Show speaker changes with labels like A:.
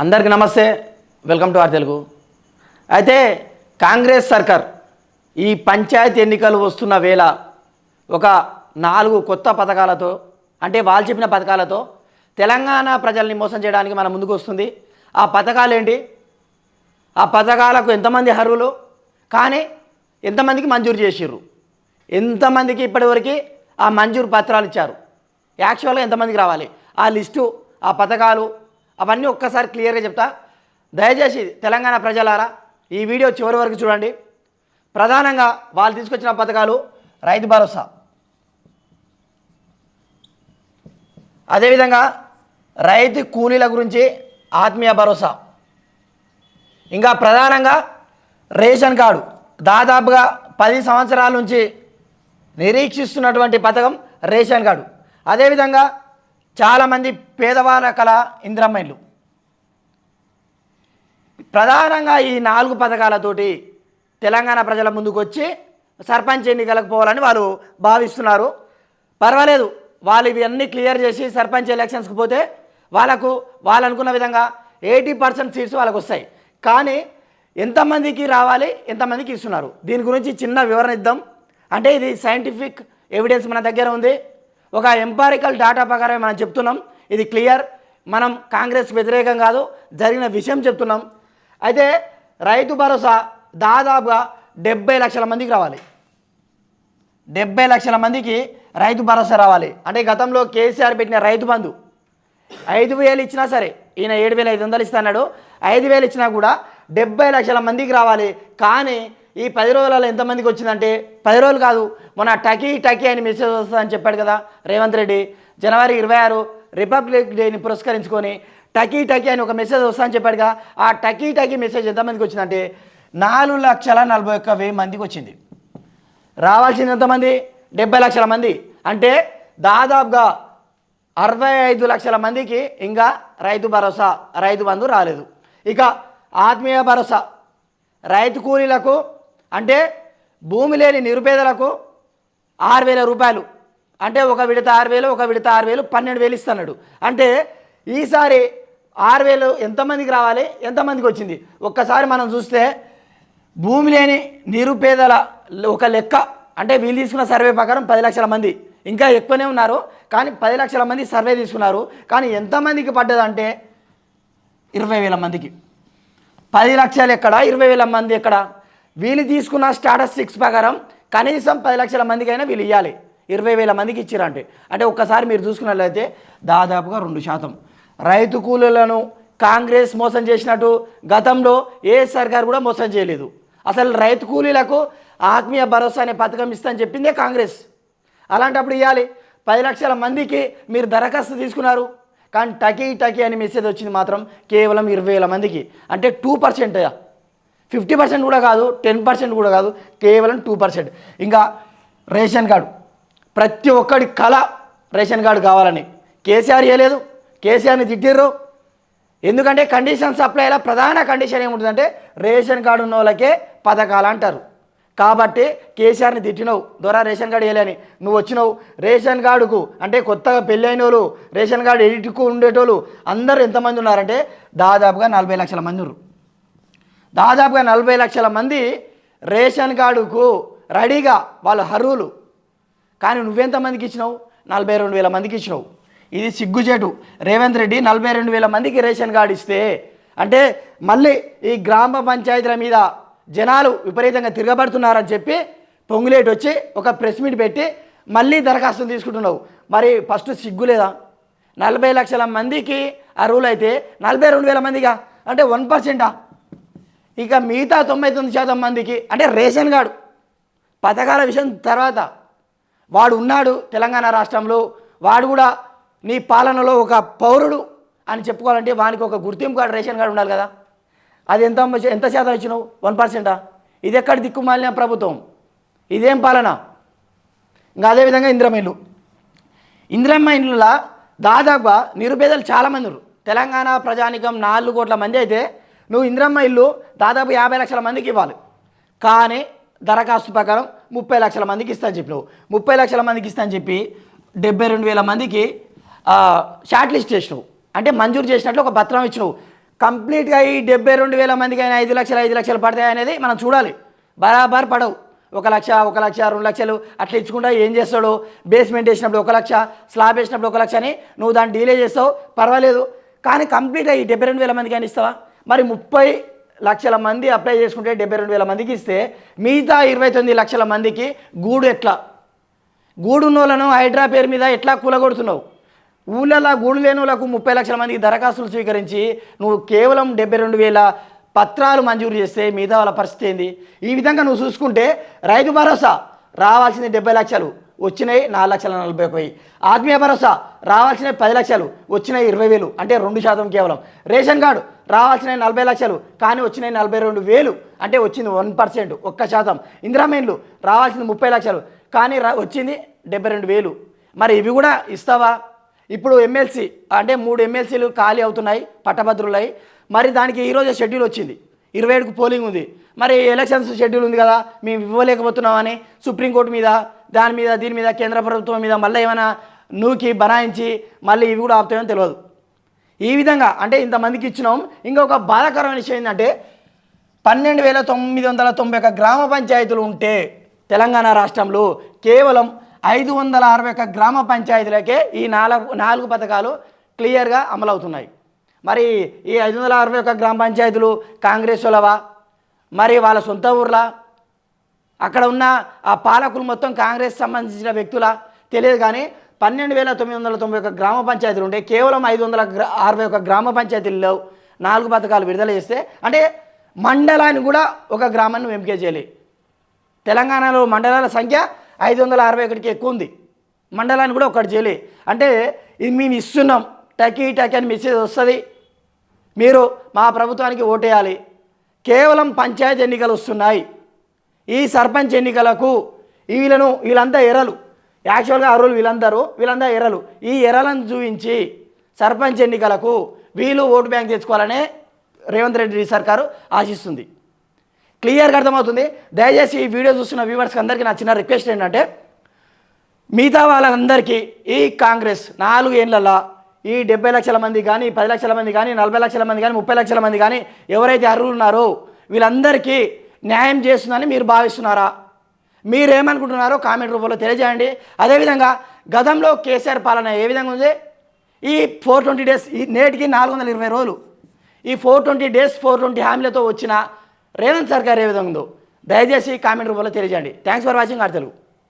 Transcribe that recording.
A: అందరికీ నమస్తే. Welcome to R Telugu. అయితే కాంగ్రెస్ సర్కార్ ఈ పంచాయతీ ఎన్నికలు వస్తున్న వేళ ఒక నాలుగు కొత్త పథకాలతో అంటే వాళ్ళు చెప్పిన పథకాలతో తెలంగాణ ప్రజల్ని మోసం చేయడానికి మన ముందుకు వస్తుంది. ఆ పథకాలు ఏంటి ఆ పథకాలకు ఎంతమంది అర్హులు? కానీ ఎంతమందికి మంజూరు చేసిర్రు? ఎంతమందికి ఇప్పటివరకు ఆ మంజూరు పత్రాలు ఇచ్చారు? యాక్చువల్గా ఎంతమందికి రావాలి? ఆ లిస్టు ఆ పథకాలు అవన్నీ ఒక్కసారి క్లియర్గా చెప్తా. దయచేసి తెలంగాణ ప్రజలారా ఈ వీడియో చివరి వరకు చూడండి. ప్రధానంగా వాళ్ళు తీసుకొచ్చిన పథకాలు రైతు భరోసా. అదేవిధంగా రైతు కూలీల గురించి ఆత్మీయ భరోసా. ఇంకా ప్రధానంగా రేషన్ కార్డు. దాదాపుగా పది సంవత్సరాల నుంచి నిరీక్షిస్తున్నటువంటి పథకం రేషన్ కార్డు. అదేవిధంగా చాలామంది పేదవాళ్ళ కళ ఇంద్రమ్మైన్లు ప్రధానంగా ఈ నాలుగు పథకాలతోటి తెలంగాణ ప్రజల ముందుకు వచ్చి సర్పంచ్ ఎన్నికలకు పోవాలని వాళ్ళు భావిస్తున్నారు. పర్వాలేదు వాళ్ళు ఇవన్నీ క్లియర్ చేసి సర్పంచ్ ఎలక్షన్స్కి పోతే వాళ్ళకు వాళ్ళు అనుకున్న విధంగా ఎయిటీ పర్సెంట్ సీట్స్ వాళ్ళకు వస్తాయి. కానీ ఎంతమందికి రావాలి ఎంతమందికి ఇస్తున్నారు? దీని గురించి చిన్న వివరణ ఇద్దాం. అంటే ఇది సైంటిఫిక్ ఎవిడెన్స్ మన దగ్గర ఉంది. ఒక ఎంపారికల్ డేటా ప్రకారమే మనం చెప్తున్నాం. ఇది క్లియర్ మనం కాంగ్రెస్ వ్యతిరేకం కాదు జరిగిన విషయం చెప్తున్నాం. అయితే రైతు భరోసా దాదాపుగా డెబ్బై లక్షల మందికి రావాలి. డెబ్బై లక్షల మందికి రైతు భరోసా రావాలి. అంటే గతంలో కేసీఆర్ పెట్టిన రైతు బంధు ఐదు వేలు ఇచ్చినా సరే ఈయన ఏడు వేల ఐదు వందలు ఇస్తున్నాడు ఐదు వేలు ఇచ్చినా కూడా డెబ్బై లక్షల మందికి రావాలి. కానీ ఈ పది రోజులలో ఎంతమందికి వచ్చిందంటే పది రోజులు కాదు మొన్న టకీ టకీ అని మెసేజ్ వస్తుందని చెప్పాడు కదా రేవంత్ రెడ్డి. జనవరి ఇరవై ఆరు రిపబ్లిక్ డేని పురస్కరించుకొని టకీ టకీ అని ఒక మెసేజ్ వస్తుందని చెప్పాడుగా ఆ టకీ టకీ మెసేజ్ ఎంతమందికి వచ్చిందంటే నాలుగు లక్షల నలభై ఒక్క వెయ్యి మందికి వచ్చింది. రావాల్సింది ఎంతమంది? డెబ్బై లక్షల మంది. అంటే దాదాపుగా అరవై ఐదు లక్షల మందికి ఇంకా రైతు భరోసా రైతు బంధు రాలేదు. ఇక ఆత్మీయ భరోసా. రైతు కూలీలకు అంటే భూమి లేని నిరుపేదలకు ఆరు వేల రూపాయలు. అంటే ఒక విడత ఆరు వేలు ఒక విడత ఆరు వేలు పన్నెండు వేలు ఇస్తున్నాడు అంటే ఈసారి ఆరు వేలు ఎంతమందికి రావాలి? ఎంతమందికి వచ్చింది? ఒక్కసారి మనం చూస్తే భూమి లేని నిరుపేదల ఒక లెక్క. అంటే వీళ్ళు తీసుకున్న సర్వే ప్రకారం పది లక్షల మంది. ఇంకా ఎక్కువనే ఉన్నారు కానీ పది లక్షల మంది సర్వే తీసుకున్నారు. కానీ ఎంతమందికి పడ్డదంటే ఇరవై వేల మందికి. పది లక్షలు ఎక్కడ? ఇరవై వేల మంది ఎక్కడ? వీళ్ళు తీసుకున్న స్టాటస్టిక్స్ ప్రకారం కనీసం పది లక్షల మందికైనా వీళ్ళు ఇవ్వాలి ఇరవై వేల మందికి ఇచ్చిరంటే. అంటే ఒక్కసారి మీరు చూసుకున్నట్లయితే దాదాపుగా రెండు శాతం. రైతు కూలీలను కాంగ్రెస్ మోసం చేసినట్టు గతంలో ఏ సర్కార్ కూడా మోసం చేయలేదు. అసలు రైతు కూలీలకు ఆత్మీయ భరోసా అనే పథకం ఇస్తానని చెప్పిందే కాంగ్రెస్. అలాంటప్పుడు ఇవ్వాలి పది లక్షల మందికి మీరు దరఖాస్తు తీసుకున్నారు. కానీ టకీ టకీ అని మెసేజ్ వచ్చింది మాత్రం కేవలం ఇరవై వేల మందికి. అంటే టూ పర్సెంట్ ఫిఫ్టీ పర్సెంట్ కూడా కాదు టెన్ పర్సెంట్ కూడా కాదు కేవలం టూ పర్సెంట్. ఇంకా రేషన్ కార్డు. ప్రతి ఒక్కడి కళ రేషన్ కార్డు కావాలని. కేసీఆర్ ఇవ్వలేదు కేసీఆర్ని తిట్టిర్రు. ఎందుకంటే కండిషన్ సప్లైలో ప్రధాన కండిషన్ ఏముంటుందంటే రేషన్ కార్డు ఉన్న వాళ్ళకే పథకాలు అంటారు. కాబట్టి కేసీఆర్ని తిట్టినవు ద్వారా రేషన్ కార్డు వేయలేని నువ్వు వచ్చినావు రేషన్ కార్డుకు అంటే కొత్తగా పెళ్ళైన వాళ్ళు రేషన్ కార్డు ఎడిట్కు ఉండేటోళ్ళు అందరూ ఎంతమంది ఉన్నారంటే దాదాపుగా నలభై లక్షల మంది ఉన్నారు. దాదాపుగా నలభై లక్షల మంది రేషన్ కార్డుకు రెడీగా వాళ్ళు అర్హులు కానీ నువ్వెంతమందికి ఇచ్చినావు? నలభై రెండు వేల మందికి ఇచ్చినావు. ఇది సిగ్గుచేటు. రేవంత్ రెడ్డి నలభై రెండు వేల మందికి రేషన్ కార్డు ఇస్తే అంటే మళ్ళీ ఈ గ్రామ పంచాయతీల మీద జనాలు విపరీతంగా తిరగబడుతున్నారని చెప్పి పొంగులేటి వచ్చి ఒక ప్రెస్ మీట్ పెట్టి మళ్ళీ దరఖాస్తులు తీసుకుంటున్నావు. మరి ఫస్ట్ సిగ్గు లేదా? నలభై లక్షల మందికి అర్హులు అయితే నలభై రెండు వేల మందిగా? అంటే వన్ పర్సెంటా? ఇక మిగతా తొంభై తొమ్మిది శాతం మందికి అంటే రేషన్ కార్డు పథకాల విషయం తర్వాత వాడు ఉన్నాడు తెలంగాణ రాష్ట్రంలో వాడు కూడా నీ పాలనలో ఒక పౌరుడు అని చెప్పుకోవాలంటే వానికి ఒక గుర్తింపు కార్డు రేషన్ కార్డు ఉండాలి కదా. అది ఎంత ఎంత శాతం ఇచ్చినావు? వన్ పర్సెంటా? ఇది ఎక్కడ దిక్కుమాలిన ప్రభుత్వం? ఇదేం పాలన? ఇంకా అదేవిధంగా ఇందిరమ్మ ఇండ్లు ఇందిరమ్మ ఇండ్లలో దాదాపుగా నిరుపేదలు చాలామంది ఉన్నారు. తెలంగాణ ప్రజానికం నాలుగు కోట్ల మంది అయితే నువ్వు ఇందిరమ్మ ఇల్లు దాదాపు యాభై లక్షల మందికి ఇవ్వాలి. కానీ దరఖాస్తు ప్రకారం ముప్పై లక్షల మందికి ఇస్తా చెప్పి నువ్వు ముప్పై లక్షల మందికి ఇస్తాను చెప్పి డెబ్బై రెండు వేల మందికి షార్ట్ లిస్ట్ చేసినావు. అంటే మంజూరు చేసినట్లు ఒక పత్రం ఇచ్చినావు. కంప్లీట్గా ఈ డెబ్బై రెండు వేల మందికి అయినా ఐదు లక్షలు ఐదు లక్షలు పడతాయి అనేది మనం చూడాలి. బరాబర్ పడవు. ఒక లక్ష ఒక లక్ష రెండు లక్షలు అట్లా ఇచ్చుకుంటా ఏం చేస్తాడు? బేస్మెంట్ వేసినప్పుడు ఒక లక్ష స్లాబ్ వేసినప్పుడు ఒక లక్ష అని నువ్వు దాన్ని డీలే చేస్తావు. పర్వాలేదు. కానీ కంప్లీట్గా ఈ డెబ్బై రెండు వేల మందికి అని ఇస్తావా? మరి ముప్పై లక్షల మంది అప్లై చేసుకుంటే డెబ్బై రెండు వేల మందికి ఇస్తే మిగతా ఇరవై తొమ్మిది లక్షల మందికి గూడు ఎట్లా? గూడున్నోళ్ళను హైడ్రా పేరు మీద ఎట్లా కూలగొడుతున్నావు? ఊళ్ళలో గూడు లేని వాళ్ళకు ముప్పై లక్షల మందికి దరఖాస్తులు స్వీకరించి నువ్వు కేవలం డెబ్బై రెండు వేల పత్రాలు మంజూరు చేస్తే మిగతా వాళ్ళ పరిస్థితి ఏంది? ఈ విధంగా నువ్వు చూసుకుంటే రైతు భరోసా రావాల్సింది డెబ్బై లక్షలు. వచ్చినాయి నాలుగు లక్షల నలభై ఒక వెయ్యి ఆత్మీయ భరోసా రావాల్సినవి పది లక్షలు వచ్చినాయి ఇరవై వేలు అంటే రెండు శాతం కేవలం. రేషన్ కార్డు రావాల్సినవి నలభై లక్షలు కానీ వచ్చినాయి నలభై రెండు వేలు అంటే వచ్చింది వన్ పర్సెంట్ ఒక్క శాతం. ఇందిరామైన్లు రావాల్సింది ముప్పై లక్షలు కానీ రా వచ్చింది డెబ్బై రెండు వేలు. మరి ఇవి కూడా ఇస్తావా? ఇప్పుడు ఎమ్మెల్సీ అంటే మూడు ఎమ్మెల్సీలు ఖాళీ అవుతున్నాయి పట్టభద్రులై. మరి దానికి ఈరోజే షెడ్యూల్ వచ్చింది. ఇరవై ఏడుకు పోలింగ్ ఉంది. మరి ఎలక్షన్స్ షెడ్యూల్ ఉంది కదా మేము ఇవ్వలేకపోతున్నామని సుప్రీంకోర్టు మీద దాని మీద దీని మీద కేంద్ర ప్రభుత్వం మీద మళ్ళీ ఏమైనా నూకి బనాయించి మళ్ళీ ఇవి కూడా ఆపుతాయని తెలియదు. ఈ విధంగా అంటే ఇంతమందికి ఇచ్చినాం. ఇంకొక బాధాకరమైన విషయం ఏంటంటే పన్నెండు వేల తొమ్మిది వందల తొంభై ఒక గ్రామ పంచాయతీలు ఉంటే తెలంగాణ రాష్ట్రంలో కేవలం ఐదు వందల అరవై ఒక్క గ్రామ పంచాయతీలకే ఈ నాలుగు నాలుగు పథకాలు క్లియర్గా అమలవుతున్నాయి. మరి ఈ ఐదు వందల అరవై ఒక్క గ్రామ పంచాయతీలు కాంగ్రెస్ వాళ్ళవా? మరి వాళ్ళ సొంత ఊర్లా? అక్కడ ఉన్న ఆ పాలకులు మొత్తం కాంగ్రెస్ సంబంధించిన వ్యక్తుల తెలియదు కానీ పన్నెండు వేల తొమ్మిది వందల తొంభై ఒక గ్రామ పంచాయతీలు ఉంటే కేవలం ఐదు వందల అరవై ఒక గ్రామ పంచాయతీల్లో నాలుగు పథకాలు విడుదల చేస్తే అంటే మండలాన్ని కూడా ఒక గ్రామాన్ని ఎంపిక చేయాలి. తెలంగాణలో మండలాల సంఖ్య ఐదు వందల అరవై ఒకటికి ఎక్కువ ఉంది. మండలాన్ని కూడా ఒకటి చేయలే. అంటే ఇది మేము ఇస్తున్నాం. టకీ టకీ అని మెసేజ్ వస్తుంది. మీరు మా ప్రభుత్వానికి ఓటేయాలి. కేవలం పంచాయతీ ఎన్నికలు వస్తున్నాయి. ఈ సర్పంచ్ ఎన్నికలకు వీళ్ళను వీళ్ళంతా ఎర్రలు. యాక్చువల్గా అర్రులు వీళ్ళందరూ వీళ్ళంతా ఎర్రలు. ఈ ఎర్రలను చూపించి సర్పంచ్ ఎన్నికలకు వీళ్ళు ఓటు బ్యాంక్ తెచ్చుకోవాలనే రేవంత్ రెడ్డి సర్కారు ఆశిస్తుంది. క్లియర్గా అర్థమవుతుంది. దయచేసి ఈ వీడియో చూస్తున్న వ్యూవర్స్కి అందరికీ నా చిన్న రిక్వెస్ట్ ఏంటంటే మిగతా వాళ్ళందరికీ ఈ కాంగ్రెస్ నాలుగు ఏళ్ళల్లో ఈ డెబ్బై లక్షల మంది కానీ పది లక్షల మంది కానీ నలభై లక్షల మంది కానీ ముప్పై లక్షల మంది కానీ ఎవరైతే అర్హులు ఉన్నారో వీళ్ళందరికీ న్యాయం చేస్తుందని మీరు భావిస్తున్నారా? మీరేమనుకుంటున్నారో కామెంట్ రూపంలో తెలియజేయండి. అదేవిధంగా గతంలో కేసీఆర్ పాలన ఏ విధంగా ఉంది? ఈ ఫోర్ ట్వంటీ డేస్ ఈ నేటికి నాలుగు వందల ఇరవై రోజులు. ఈ four twenty days four twenty హామీలతో వచ్చిన రేవంత్ సర్కార్ ఏ విధంగా ఉందో. దయచేసి కామెంట్ రూపంలో తెలియజేయండి. Thanks for watching R Telugu